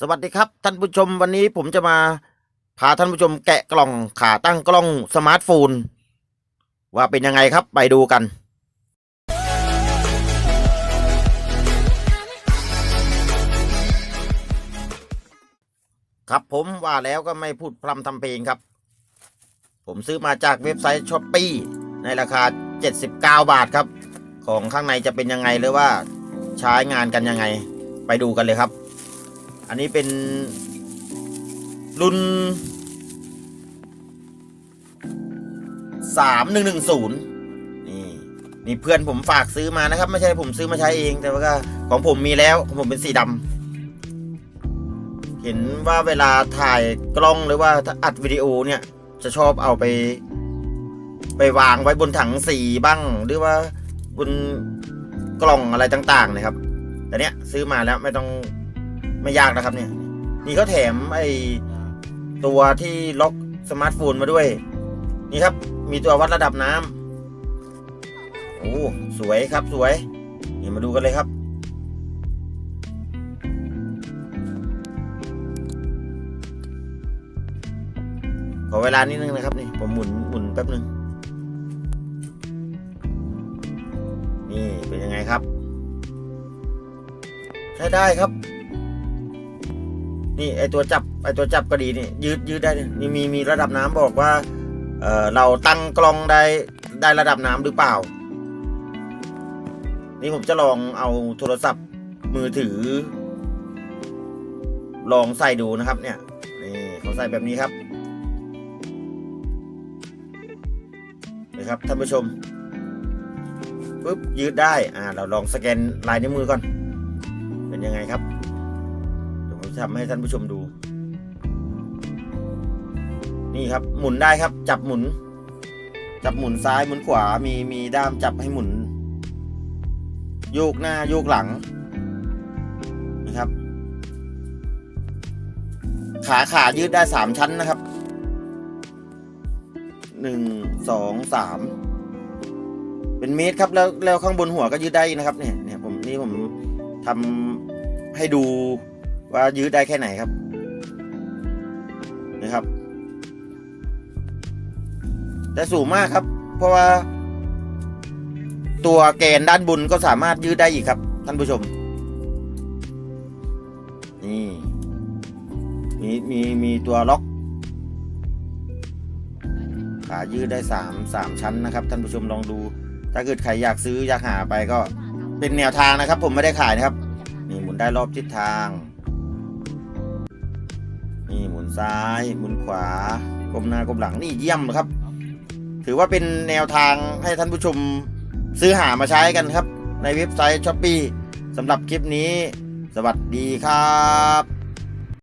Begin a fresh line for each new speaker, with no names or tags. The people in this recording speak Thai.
สวัสดีครับ ท่านผู้ชมวันนี้ผมจะมาพาท่านผู้ชมแกะกล่องขาตั้งกล้องสมาร์ทโฟน ว่าเป็นยังไงครับไปดูกัน ครับผมว่าแล้วก็ไม่พูดพร่ำทำเพลงครับ ผมซื้อมาจากเว็บไซต์ช้อปปีในราคา 79 บาทครับ ของข้างในจะเป็นยังไงหรือว่าใช้งานกันยังไง ไปดูกันเลยครับ อันนี้เป็นรุ่นสามหนึ่งหนึ่งศูนย์นี่นี่เพื่อนผมฝากซื้อมานะครับ ไม่ใช่ผมซื้อมาใช้เอง แต่ว่าก็ของผมมีแล้วของผมเป็นสีดำเห็นว่าเวลาถ่ายกล้องหรือว่าถ้าอัดวิดีโอเนี่ย จะชอบเอาไป ไปวางไว้บนถังสีบ้าง หรือว่าบนกล่องอะไรต่าง ๆ นะครับ แต่เนี้ยซื้อมาแล้วไม่ต้อง ไม่ยากนะครับเนี่ย นี่เขาแถมไอตัวที่ล็อกสมาร์ทโฟนมาด้วย นี่ครับ มีตัววัดระดับน้ำโอ้สวยครับสวยนี่มาดูกันเลยครับ ขอเวลานิดนึงนะครับนี่ผมหมุนหมุนแป๊บนึง นี่เป็นยังไงครับ ใช้ได้ครับ นี่ไอตัวจับไอตัวจับก็ดีนี่ยืดยืดได้นี่มีมีระดับน้ำบอกว่าเออเราตั้งกล้องได้ได้ระดับน้ำหรือเปล่า นี่ผมจะลองเอาโทรศัพท์มือถือ ลองใส่ดูนะครับ เนี่ยนี่เขาใส่แบบนี้ครับนี่ครับท่านผู้ชมปุ๊บยืดได้อ่าเราลองสแกนลายนิ้วมือก่อน เป็นยังไงครับ จะทำให้ท่านผู้ชมดู นี่ครับ หมุนได้ครับ จับหมุน จับหมุนซ้ายหมุนขวา มีมีด้ามจับให้หมุน โยกหน้าโยกหลังนะครับ ขาขายืดได้สามชั้นนะครับหนึ่งสองสามเป็นเมตรครับแล้วแล้วข้างบนหัวก็ยืดได้นะครับเนี่ยเนี่ยผมนี่ผมทำให้ดู ว่ายืดได้แค่ไหนครับนะครับแต่สูงมากครับ เพราะว่า ตัวแกนด้านบนก็สามารถยืดได้อีกครับ ท่านผู้ชม นี่มีมีมีตัวล็อกขายืดได้สามสามชั้นนะครับ ท่านผู้ชมลองดู ถ้าเกิดใครอยากซื้ออยากหาไปก็เป็นแนวทางนะครับ ผมไม่ได้ขายนะครับ นี่หมุนได้รอบทิศทาง นี่หมุนซ้ายหมุนขวาก้มหน้าก้มหลังนี่เยี่ยมครับ ถือว่าเป็นแนวทางให้ท่านผู้ชมซื้อหามาใช้กันครับ ในเว็บไซต์ช้อปปีสำหรับคลิปนี้ สวัสดีครับ